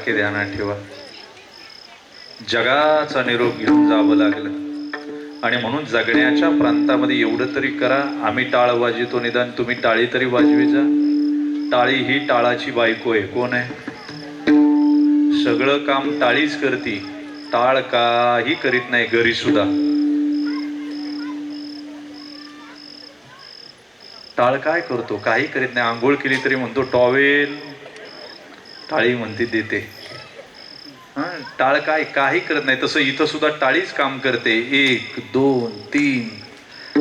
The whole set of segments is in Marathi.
वाक्य ध्यानात ठेवा. जगाचा निरोप घेऊन जावं लागलं. आणि म्हणून जगण्याच्या प्रांतामध्ये एवढं तरी करा आम्ही टाळ वाजवतो निदान तुम्ही टाळी तरी वाजवी जा. टाळी ही टाळाची बायको आहे कोण आहे? सगळं काम टाळीच करती टाळ काही करीत नाही घरी सुद्धा. टाळ काय करतो? काही करीत नाही आंघोळ केली तरी म्हणतो टॉवेल टाळी म्हणते देते हा टाळ काय काही करत नाही. तसं इथं सुद्धा टाळीच काम करते. एक दोन तीन.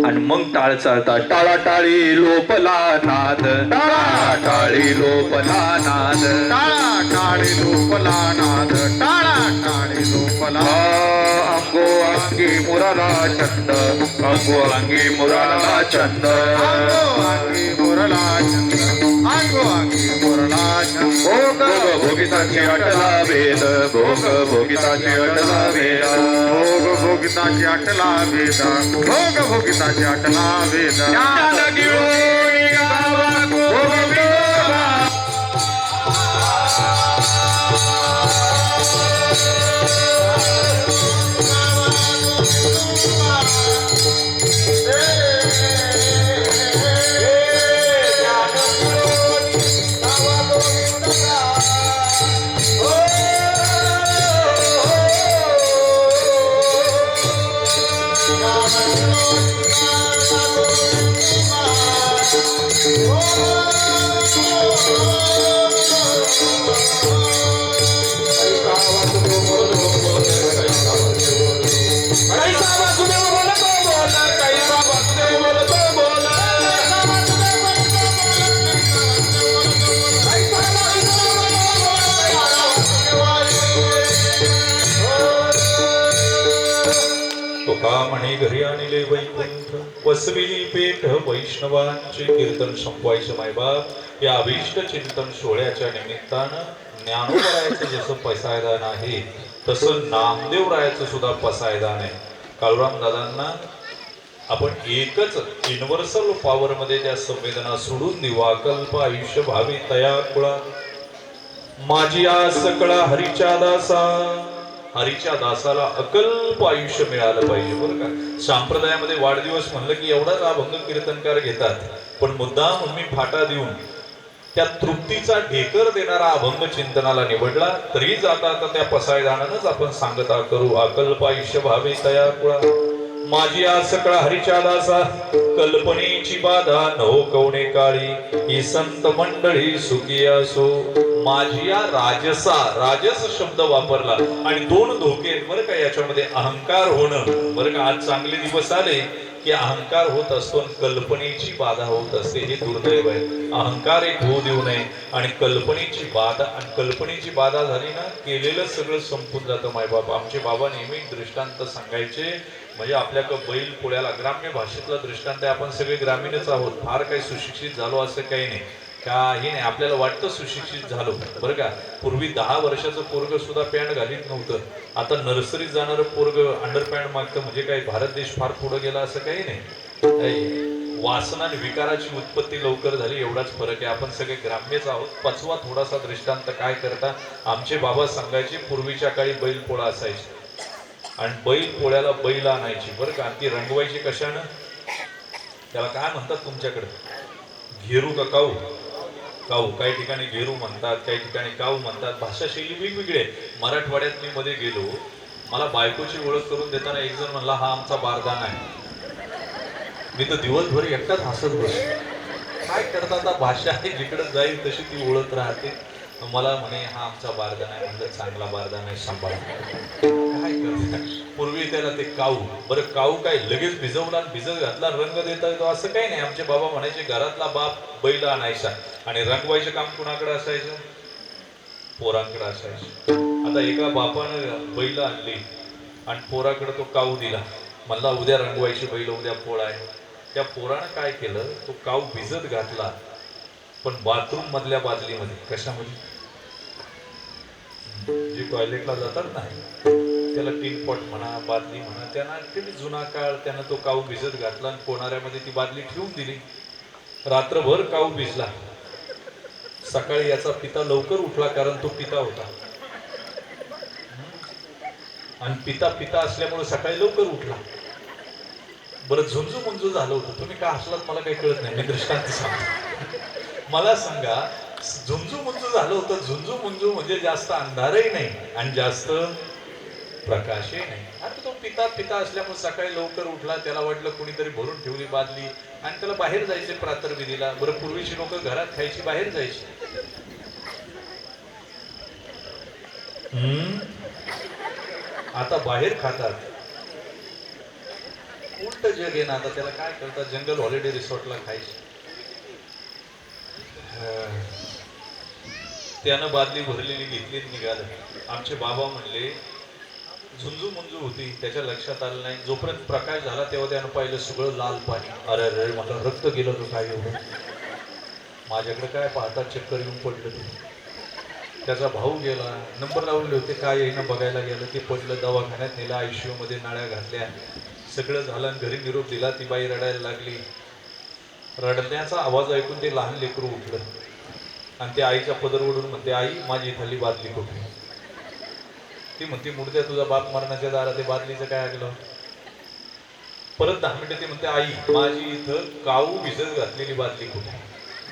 आणि मग टाळ चालतात. टाळा टाळी लोपला नाद टाळा टाळी लोपला नाद टाळा टाळी लोपला नाद टाळा टाळी लोपला अंगो अंगी मुराला छंद अंगो अंगी मुराला छंद. अंगो अंगी मुरला चंद्र अंगो अंगी मुरला चंद्र भोग भोगिताची अटला वेद भोग भोगिताची अटला वेद भोग भोगिताची अटला वेद भोग भोगिताची अटला वेद म्हणे घरी आणले वैकुंठ. वसविली पेठ वैष्णवांचे कीर्तन संपवायचे मायबाप या अभिष्ट चिंतन सोहळ्याच्या निमित्तानं ज्ञानोबरायाचं जसं पसायदान आहे तसं नामदेवरायाचं सुद्धा पसायदान आहे काळूराम दादांना आपण एकच युनिव्हर्सल पॉवर मध्ये त्या संवेदना सोडून निवाकल्प आयुष्य भावी तया कुळा माझी आस कळा हरीच्या दासा. हरीच्या दासाला अकल्प आयुष्य मिळालं पाहिजे बरं का? संप्रदायामध्ये वाढदिवस म्हणलं की एवढाच अभंग कीर्तनकार घेतात. पण मुद्दा मी फाटा देऊन त्या तृप्तीचा ढेकर देणारा अभंग चिंतनाला निवडला. तरी जाता आता त्या पसायदानानच आपण सांगता करू अकल्प आयुष्य भावे तया कुळा माझी आज कळा हरीच्या दासा कल्पनेची बाधा नो कवणे काळी. ही संत मंडळी सुखी असो. माझी या राजसा राजस शब्द वापरला. आणि दोन धोके बरं का याच्यामध्ये अहंकार होणं. बरं का आज चांगले दिवस आले की अहंकार होत असतो आणि कल्पनेची बाधा होत असते. हे दुर्दैव आहे. अहंकार एक होऊ देऊ नये. आणि कल्पनेची बाधा आणि कल्पनेची बाधा झाली ना केलेलं सगळं संपून जातं मायबाप. आमचे बाबा नेहमी दृष्टांत सांगायचे म्हणजे आपल्याकडं बैल पोळ्याला ग्राम्य भाषेतला दृष्टांत आहे आपण सगळे ग्रामीणच आहोत. फार काही सुशिक्षित झालो असं काही नाही. काही नाही आपल्याला वाटतं सुशिक्षित झालो. बरं का? पूर्वी दहा वर्षाचं पोरग सुद्धा पॅन्ट घालीत नव्हतं. आता नर्सरीत जाणारं पोरग अंडर पॅन्ट मागतं म्हणजे काय? भारत देश फार पुढं गेला असं काही नाही. वासना आणि विकाराची उत्पत्ती लवकर झाली एवढाच फरक आहे. आपण सगळे ग्राम्यच आहोत. पाचवा थोडासा दृष्टांत काय करता? आमचे बाबा सांगायचे पूर्वीच्या काळी बैल पोळा असायची. आणि बैल पोळ्याला बैल आणायची. बरं का? ती रंगवायची कशानं? त्याला काय म्हणतात तुमच्याकडे? घेरू का काऊ? काऊ. काही ठिकाणी घेरू म्हणतात काही ठिकाणी काऊ म्हणतात. भाषाशैली वेगवेगळी आहे. मराठवाड्यात मी मध्ये गेलो. मला बायकोची ओळख करून देताना एक जण म्हणला हा आमचा बारदाना आहे. मी तर दिवसभर एकटाच हसत बसलो. काय करता आता भाषा आहे? जिकडे जाईल तशी ती ओळख राहते. मला म्हणे हा आमचा बारदाना आहे. म्हणजे चांगला बारदाना आहे सांभाळा. काय पूर्वी त्याला ते काऊ बरं काऊ काय लगेच भिजवला आणि भिजत घातला रंग देता येतो असं काही नाही. आमचे बाबा म्हणायचे घरातला बाप बैल आणायचा आणि रंगवायचं काम कुणाकडे असायचं? पोरांकडे असायचं. आता एका बापानं बैल आणली आणि पोराकडे तो काऊ दिला. म्हणला उद्या रंगवायची बैल उद्या पोळा आहे. त्या पोरानं काय केलं? तो काऊ भिजत घातला. पण बाथरूम मधल्या बादलीमध्ये कशामध्ये? जे टॉयलेटला जातात ना त्याला टीन पॉट म्हणा बादली म्हणा त्यांना किती जुना काळ त्यानं तो काऊ भिजत घातला आणि कोणाऱ्यामध्ये ती बादली ठेवून दिली. रात्रभर काऊ भिजला. सकाळी याचा पिता लवकर उठला कारण तो पिता होता. आणि पिता पिता असल्यामुळे सकाळी लवकर उठला. बरं झुंजू मुंजू झालं होतं. तुम्ही का असलात मला काही कळत नाही. मी दृष्टांत सांगतो. मला सांगा झुंजू मुंजू झालं होतं. झुंजू मुंजू म्हणजे जास्त अंधारही नाही आणि जास्त प्रकाशही नाही. आता तो पिता पिता असल्यामुळे सकाळी लवकर उठला. त्याला वाटलं कुणीतरी भरून ठेवली बादली आणि त्याला बाहेर जायचे प्रातर्विधीला. बरं पूर्वीची लोक घरात खायची बाहेर जायची. आता बाहेर खातात. उलट जग आहे ना आता त्याला काय करतात? जंगल हॉलिडे रिसॉर्टला खायचे. त्यानं बादली भरलेली घेतली आणि निघालं. आमचे बाबा म्हणले झुंजू मुंजू होती त्याच्या लक्षात आलं नाही. जोपर्यंत प्रकाश झाला तेव्हा त्यानं पाहिलं सगळं लाल पाणी. अरे अरे मला रक्त गेलं तर काय एवढं? माझ्याकडे काय पाहता चक्कर येऊन पडलं ते. त्याचा भाऊ गेला नंबर लावले होते काय येईना बघायला गेलं. ते पडलं दवाखान्यात नेलं आयमध्ये नाळ्या घातल्या. सगळं झालं आणि घरी निरोप दिला ती बाई रडायला लागली. रडण्याचा आवाज ऐकून ते लहान लेकरू उठलं. आणि ते आईच्या पदर म्हणते आई माझी खाली बादली कुठे? ती म्हणते मुडद्या तुझा बाप मरणाच्या दारा ते बादलीचं काय ऐकलं परत दहा मिनिटं ती म्हणते आई माझी इथं काऊ भिजत घातलेली बादली कुठे?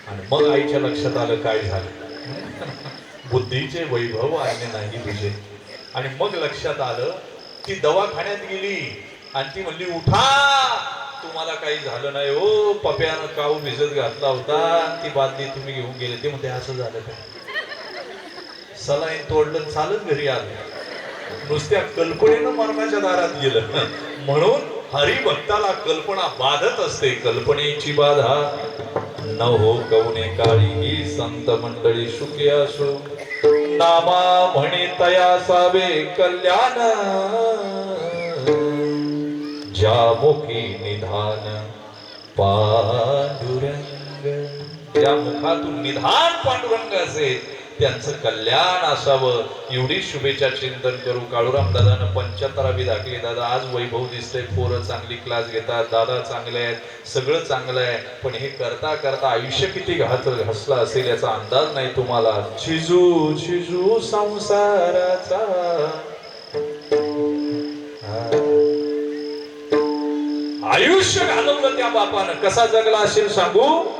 आणि मग आईच्या लक्षात आलं काय झालं. बुद्धीचे वैभव आणले नाही तुझे आणि मग लक्षात आलं ती दवाखान्यात गेली. आणि ती म्हणली उठा! तुम्हाला काही झालं नाही. हो पप्यानं काऊ भिजत घातला होता. आणि ती बादली तुम्ही घेऊन गेले. ते म्हणते असं झालं काय सलाईन तोडलं चालत घरी आलं. नुसत्या कल्पनेनं मरणाच्या दारात गेलं. म्हणून हरिभक्ताला कल्पना बाधत असते. कल्पनेची बाधा न हो कवने काळी ही संत मंडळी सुखी असो. नामा म्हणे तया सावे कल्याण. ज्या मुखी निधान पांडुरंग. ज्या मुखातून निधान पांडुरंग असेल त्यांचं कल्याण असावं. एवढी शुभेच्छा चिंतन करू. काळूराम दादानं पंच्याहत्तरावी दाखली. दादा आज वैभव दिसतंय. पोरं चांगली क्लास घेतात. दादा चांगले आहेत. सगळं चांगलं आहे. पण हे करता करता आयुष्य किती घात हसला असेल याचा अंदाज नाही तुम्हाला. चिजू चिजू संसाराचा. आयुष्य घालवलं त्या बापानं. कसा जगला असेल सांगू?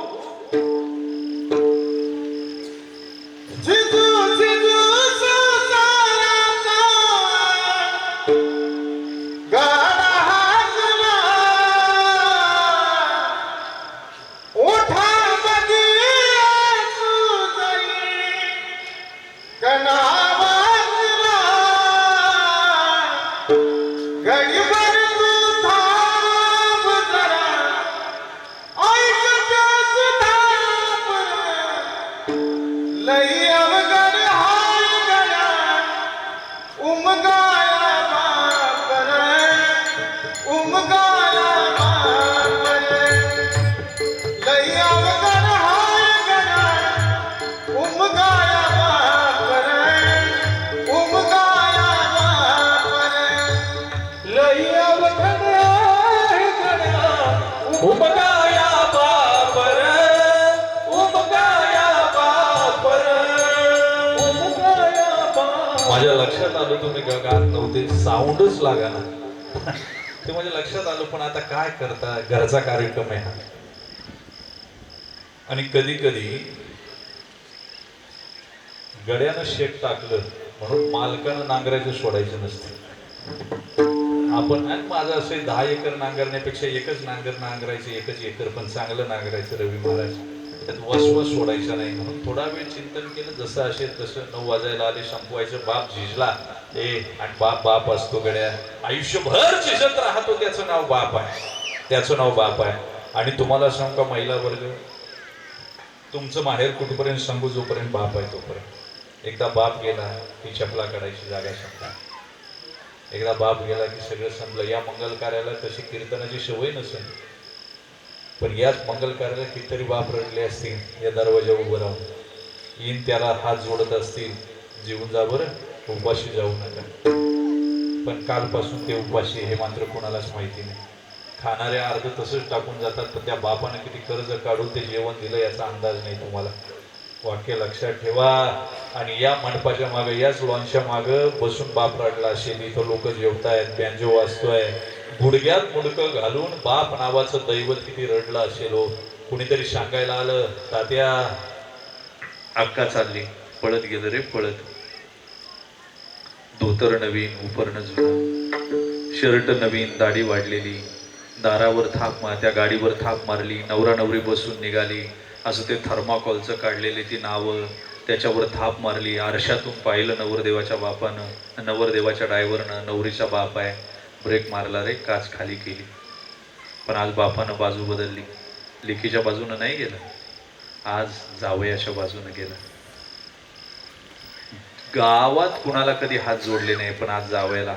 लक्षात आलं तुम्ही गात नव्हते. साऊंडच लागा ना ते माझ्या लक्षात आलं पण आता काय करता? घरचा कार्यक्रम आहे हा. आणि कधी कधी गड्यानं शेक टाकलं म्हणून मालकानं नांगरायचं सोडायचं नसते. आपण आणि माझं असं दहा एकर नांगरण्यापेक्षा एकच नांगर नांगरायचं एकच एकर पण चांगलं नांगरायचं रवी महाराज. त्यात वसवस सोडायचा नाही म्हणून थोडा वेळ चिंतन केलं जसं असेल तसं नऊ वाजायला आले संपवायचं बाप झिजला. ए आणि बाप बाप असतो गड्या. आयुष्यभर झिजत राहतो त्याचं नाव बाप आहे. त्याचं नाव बाप आहे. आणि तुम्हाला सांग का महिला वर्ग? तुमचं माहेर कुठपर्यंत सांगू जोपर्यंत बाप आहे तोपर्यंत. एकदा बाप गेला की चपला काढायची जागा संपला एकदा बाप गेला की सगळं संपलं. या मंगल कार्याला तशी कीर्तनाची सवय नसेल. पण याच मंगल कार्याला कितीतरी बाप रडले असतील या दरवाजा उभं राहून. येईन त्याला हात जोडत असतील जीवन जा बरं उपाशी जाऊ नका. पण कालपासून ते उपाशी हे मात्र कोणालाच माहिती नाही. खाणारे अर्ध तसंच टाकून जातात पण त्या बापानं किती कर्ज काढून ते जेवण दिलं याचा अंदाज नाही तुम्हाला. वाक्य लक्षात ठेवा. आणि या मंडपाच्या मागं याच लॉनच्या मागं बसून बाप रडला असेल. इथं लोक जेवतायत बँजो वाजतोय. गुडघ्यात मुडकं घालून बाप नावाचं दैवत किती रडलं असेल हो. कुणीतरी सांगायला आलं तात्या. अक्का चालली पळत गेलं रे पळत. धोतर नवीन उपरण जुनं. शर्ट नवीन दाढी वाढलेली. दारावर थाप मा त्या गाडीवर थाप मारली नवरा नवरी बसून निघाली. असं ते थर्माकॉलचं काढलेली ती नावं. त्याच्यावर थाप मारली आरशातून पाहिलं नवरदेवाच्या बापानं नवरदेवाच्या ड्रायव्हरनं नवरीचा बाप आहे. ब्रेक मारला रे काच खाली केली. पण आज बापानं बाजू बदलली. लेखीच्या बाजूनं नाही गेलं. आज जावयाच्या बाजूनं गेलं. गावात कुणाला कधी हात जोडले नाही पण आज जावयाला